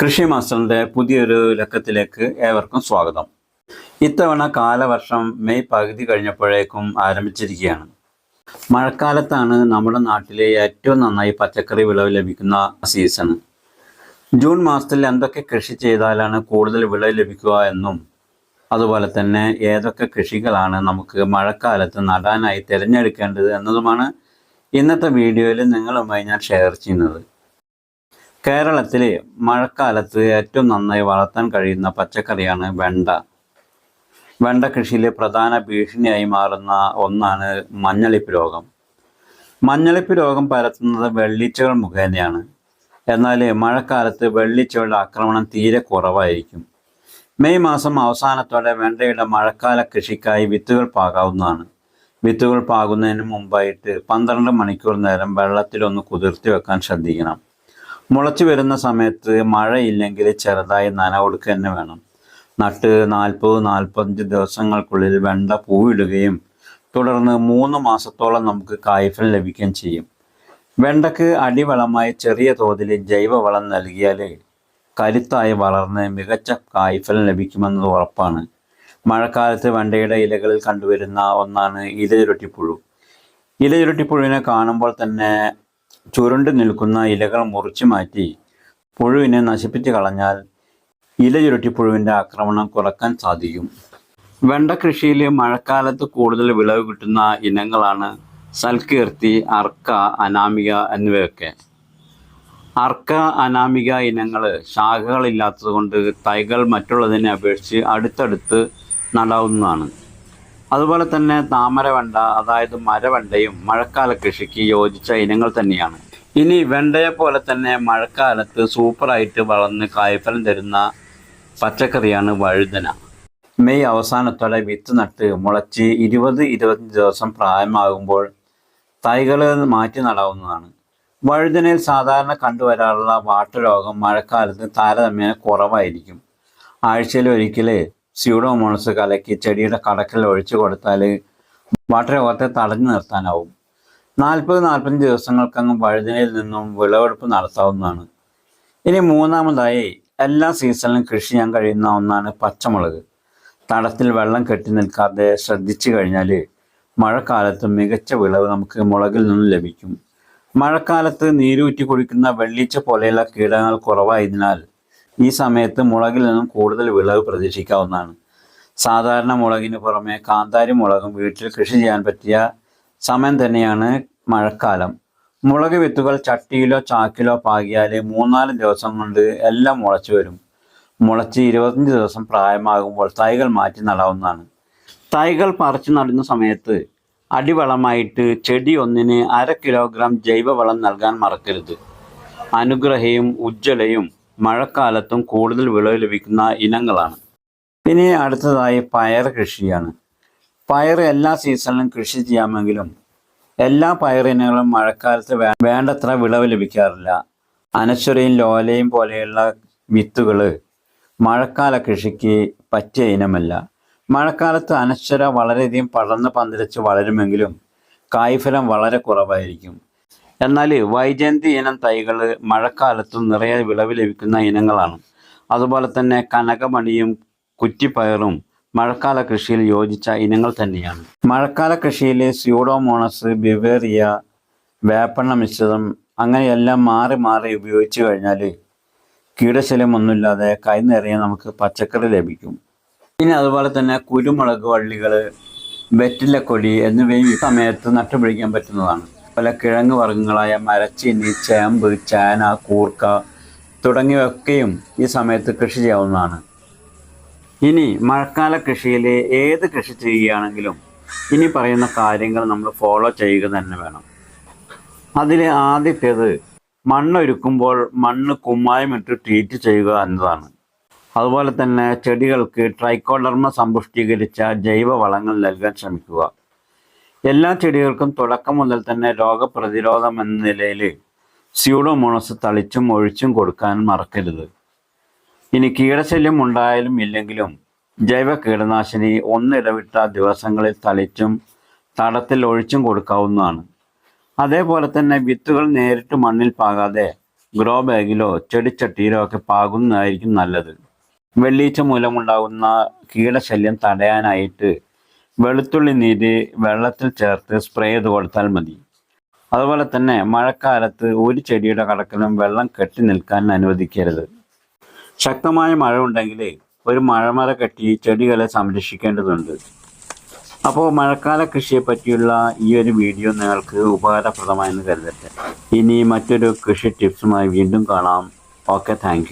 കൃഷി മാസ്റ്ററിന്റെ പുതിയൊരു ലക്കത്തിലേക്ക് ഏവർക്കും സ്വാഗതം. ഇത്തവണ കാലവർഷം മെയ് പകുതി കഴിഞ്ഞപ്പോഴേക്കും ആരംഭിച്ചിരിക്കുകയാണ്. മഴക്കാലത്താണ് നമ്മുടെ നാട്ടിലെ ഏറ്റവും നന്നായി പച്ചക്കറി വിളവ് ലഭിക്കുന്ന സീസൺ. ജൂൺ മാസത്തിൽ എന്തൊക്കെ കൃഷി ചെയ്താലാണ് കൂടുതൽ വിളവ് ലഭിക്കുക എന്നും അതുപോലെ തന്നെ ഏതൊക്കെ കൃഷികളാണ് നമുക്ക് മഴക്കാലത്ത് നടാനായി തിരഞ്ഞെടുക്കേണ്ടത് എന്നതുമാണ് ഇന്നത്തെ വീഡിയോയിൽ നിങ്ങളുമായി ഞാൻ ഷെയർ ചെയ്യുന്നത്. കേരളത്തിൽ മഴക്കാലത്ത് ഏറ്റവും നന്നായി വളർത്താൻ കഴിയുന്ന പച്ചക്കറിയാണ് വെണ്ട. വെണ്ട കൃഷിയിലെ പ്രധാന ഭീഷണിയായി മാറുന്ന ഒന്നാണ് മഞ്ഞളിപ്പ് രോഗം. മഞ്ഞളിപ്പ് രോഗം പരത്തുന്നത് വെള്ളിച്ചകൾ മുഖേനയാണ്. എന്നാൽ മഴക്കാലത്ത് വെള്ളിച്ചകളുടെ ആക്രമണം തീരെ കുറവായിരിക്കും. മെയ് മാസം അവസാനത്തോടെ വെണ്ടയുടെ മഴക്കാല കൃഷിക്കായി വിത്തുകൾ പാകാവുന്നതാണ്. വിത്തുകൾ പാകുന്നതിന് മുമ്പായിട്ട് പന്ത്രണ്ട് മണിക്കൂർ നേരം വെള്ളത്തിലൊന്ന് കുതിർത്തി വെക്കാൻ ശ്രദ്ധിക്കണം. മുളച്ചു വരുന്ന സമയത്ത് മഴയില്ലെങ്കിൽ ചെറുതായി നന കൊടുക്കുക തന്നെ വേണം. നട്ട് നാൽപ്പത് നാൽപ്പത്തഞ്ച് ദിവസങ്ങൾക്കുള്ളിൽ വെണ്ട പൂവിടുകയും തുടർന്ന് മൂന്ന് മാസത്തോളം നമുക്ക് കായ്ഫലം ലഭിക്കുകയും ചെയ്യും. വെണ്ടക്ക് അടിവളമായി ചെറിയ തോതിൽ ജൈവവളം നൽകിയാൽ കരുത്തായി വളർന്ന് മികച്ച കായ്ഫലം ലഭിക്കുമെന്നത് ഉറപ്പാണ്. മഴക്കാലത്ത് വെണ്ടയുടെ ഇലകളിൽ കണ്ടുവരുന്ന ഒന്നാണ് ഇലചുരുട്ടിപ്പുഴു. ഇലചുരുട്ടിപ്പുഴുവിനെ കാണുമ്പോൾ തന്നെ ചുരുണ്ട് നിൽക്കുന്ന ഇലകൾ മുറിച്ചു മാറ്റി പുഴുവിനെ നശിപ്പിച്ച് കളഞ്ഞാൽ ഇല ചുരുട്ടി പുഴുവിന്റെ ആക്രമണം കുറയ്ക്കാൻ സാധിക്കും. വെണ്ട കൃഷിയിൽ മഴക്കാലത്ത് കൂടുതൽ വിളവ് കിട്ടുന്ന ഇനങ്ങളാണ് സൽകീർത്തി അർക്ക അനാമിക എന്നിവയൊക്കെ. അർക്ക അനാമിക ഇനങ്ങൾ ശാഖകളില്ലാത്തതുകൊണ്ട് തൈകൾ മറ്റുള്ളതിനെ അപേക്ഷിച്ച് അടുത്തടുത്ത് നടാവുന്നതാണ്. അതുപോലെ തന്നെ താമരവെണ്ട അതായത് മരവെണ്ടയും മഴക്കാല കൃഷിക്ക് യോജിച്ച ഇനങ്ങൾ തന്നെയാണ്. ഇനി വെണ്ടയെ പോലെ തന്നെ മഴക്കാലത്ത് സൂപ്പറായിട്ട് വളർന്ന് കായ്ഫലം തരുന്ന പച്ചക്കറിയാണ് വഴുതന. മെയ് അവസാനത്തോടെ വിത്ത് നട്ട് മുളച്ച് ഇരുപത് ഇരുപത്തഞ്ച് ദിവസം പ്രായമാകുമ്പോൾ തൈകൾ മാറ്റി നടാവുന്നതാണ്. വഴുതനയിൽ സാധാരണ കണ്ടുവരാറുള്ള വാട്ടുരോഗം മഴക്കാലത്ത് താരതമ്യേന കുറവായിരിക്കും. ആഴ്ചയിൽ ഒരിക്കൽ സ്യൂഡോമോണസ് കലക്കി ചെടിയുടെ കടക്കൽ ഒഴിച്ചു കൊടുത്താൽ വാട്ടർ വാട്ടരോഗത്തെ തടഞ്ഞു നിർത്താനാവും. നാൽപ്പത് നാൽപ്പത്തഞ്ച് ദിവസങ്ങൾക്കങ്ങ് വഴുതനയിൽ നിന്നും വിളവെടുപ്പ് നടത്താവുന്നതാണ്. ഇനി മൂന്നാമതായി എല്ലാ സീസണിലും കൃഷി ചെയ്യാൻ കഴിയുന്ന ഒന്നാണ് പച്ചമുളക്. തടത്തിൽ വെള്ളം കെട്ടി നിൽക്കാതെ ശ്രദ്ധിച്ചു കഴിഞ്ഞാൽ മഴക്കാലത്ത് മികച്ച വിളവ് നമുക്ക് മുളകിൽ നിന്നും ലഭിക്കും. മഴക്കാലത്ത് നീരൂറ്റി കുടിക്കുന്ന വെള്ളീച്ച പോലെയുള്ള കീടങ്ങൾ കുറവായതിനാൽ ഈ സമയത്ത് മുളകിൽ നിന്നും കൂടുതൽ വിളവ് പ്രതീക്ഷിക്കാവുന്നതാണ്. സാധാരണ മുളകിന് പുറമെ കാന്താരി മുളകും വീട്ടിൽ കൃഷി ചെയ്യാൻ പറ്റിയ സമയം തന്നെയാണ് മഴക്കാലം. മുളക് വിത്തുകൾ ചട്ടിയിലോ ചാക്കിലോ പാകിയാൽ മൂന്നാൽ ദിവസം കൊണ്ട് എല്ലാം മുളച്ചു വരും. മുളച്ച് ഇരുപത്തഞ്ച് ദിവസം പ്രായമാകുമ്പോൾ തൈകൾ മാറ്റി നടാവുന്നതാണ്. തൈകൾ പറിച്ചു നടുന്ന സമയത്ത് അടിവളമായിട്ട് ചെടി ഒന്നിന് അര കിലോഗ്രാം ജൈവവളം നൽകാൻ മറക്കരുത്. അനുഗ്രഹയും ഉജ്ജ്വലയും മഴക്കാലത്തും കൂടുതൽ വിളവ് ലഭിക്കുന്ന ഇനങ്ങളാണ്. പിന്നെ അടുത്തതായി പയർ കൃഷിയാണ്. പയർ എല്ലാ സീസണിലും കൃഷി ചെയ്യാമെങ്കിലും എല്ലാ പയറിനങ്ങളും മഴക്കാലത്ത് വേണ്ടത്ര വിളവ് ലഭിക്കാറില്ല. അനശ്വരയും ലോലയും പോലെയുള്ള വിത്തുകൾ മഴക്കാല കൃഷിക്ക് പറ്റിയ ഇനമല്ല. മഴക്കാലത്ത് അനശ്വര വളരെയധികം പടർന്ന് പന്തലിച്ച് വളരുമെങ്കിലും കായ്ഫലം വളരെ കുറവായിരിക്കും. എന്നാൽ വൈജയന്തി ഇനം തൈകൾ മഴക്കാലത്തും നിറയെ വിളവ് ലഭിക്കുന്ന ഇനങ്ങളാണ്. അതുപോലെ തന്നെ കനകമണിയും കുറ്റിപ്പയറും മഴക്കാല കൃഷിയിൽ യോജിച്ച ഇനങ്ങൾ തന്നെയാണ്. മഴക്കാല കൃഷിയിൽ സ്യൂഡോമോണസ് ബിവേറിയ വേപ്പെണ്ണ മിശ്രിതം അങ്ങനെയെല്ലാം മാറി മാറി ഉപയോഗിച്ചു കഴിഞ്ഞാൽ കീടശല്യം ഒന്നുമില്ലാതെ നിറയെ നമുക്ക് പച്ചക്കറി ലഭിക്കും. പിന്നെ അതുപോലെ തന്നെ കുരുമുളക് വള്ളികൾ വെറ്റിലക്കൊടി എന്നിവയും ഈ സമയത്ത് നട്ടുപിടിക്കാൻ പറ്റുന്നതാണ്. പല കിഴങ്ങ് വർഗങ്ങളായ മരച്ചീനി ചേമ്പ് ചേന കൂർക്ക തുടങ്ങിയവയൊക്കെയും ഈ സമയത്ത് കൃഷി ചെയ്യാവുന്നതാണ്. ഇനി മഴക്കാല കൃഷിയിൽ ഏത് കൃഷി ചെയ്യുകയാണെങ്കിലും ഇനി പറയുന്ന കാര്യങ്ങൾ നമ്മൾ ഫോളോ ചെയ്യുക തന്നെ വേണം. അതിൽ ആദ്യത്തേത് മണ്ണൊരുക്കുമ്പോൾ മണ്ണ് കുമ്മായമിട്ട് ട്രീറ്റ് ചെയ്യുക എന്നതാണ്. അതുപോലെ തന്നെ ചെടികൾക്ക് ട്രൈക്കോഡർമ സമ്പുഷ്ടീകരിച്ച ജൈവ വളങ്ങൾ നൽകാൻ ശ്രമിക്കുക. എല്ലാ ചെടികൾക്കും തുടക്കം മുതൽ തന്നെ രോഗപ്രതിരോധം എന്ന നിലയിൽ സ്യൂഡോമോണസ് തളിച്ചും ഒഴിച്ചും കൊടുക്കാൻ മറക്കരുത്. ഇനി കീടശല്യം ഉണ്ടായാലും ഇല്ലെങ്കിലും ജൈവ കീടനാശിനി ഒന്നിടവിട്ട ദിവസങ്ങളിൽ തളിച്ചും തടത്തിൽ ഒഴിച്ചും കൊടുക്കാവുന്നതാണ്. അതേപോലെ തന്നെ വിത്തുകൾ നേരിട്ട് മണ്ണിൽ പാകാതെ ഗ്രോ ബാഗിലോ ചെടിച്ചട്ടിയിലോ ഒക്കെ പാകുന്നതായിരിക്കും നല്ലത്. വെള്ളീച്ച മൂലമുണ്ടാകുന്ന കീടശല്യം തടയാനായിട്ട് വെളുത്തുള്ളി നീര് വെള്ളത്തിൽ ചേർത്ത് സ്പ്രേ ചെയ്ത് കൊടുത്താൽ മതി. അതുപോലെ തന്നെ മഴക്കാലത്ത് ഒരു ചെടിയുടെ കടക്കലും വെള്ളം കെട്ടി നിൽക്കാൻ അനുവദിക്കരുത്. ശക്തമായ മഴ ഉണ്ടെങ്കിൽ ഒരു മഴമറ കെട്ടി ചെടികളെ സംരക്ഷിക്കേണ്ടതുണ്ട്. അപ്പോൾ മഴക്കാല കൃഷിയെ പറ്റിയുള്ള ഈ ഒരു വീഡിയോ നിങ്ങൾക്ക് ഉപകാരപ്രദമായെന്ന് കരുതട്ടെ. ഇനി മറ്റൊരു കൃഷി ടിപ്സുമായി വീണ്ടും കാണാം. Okay thank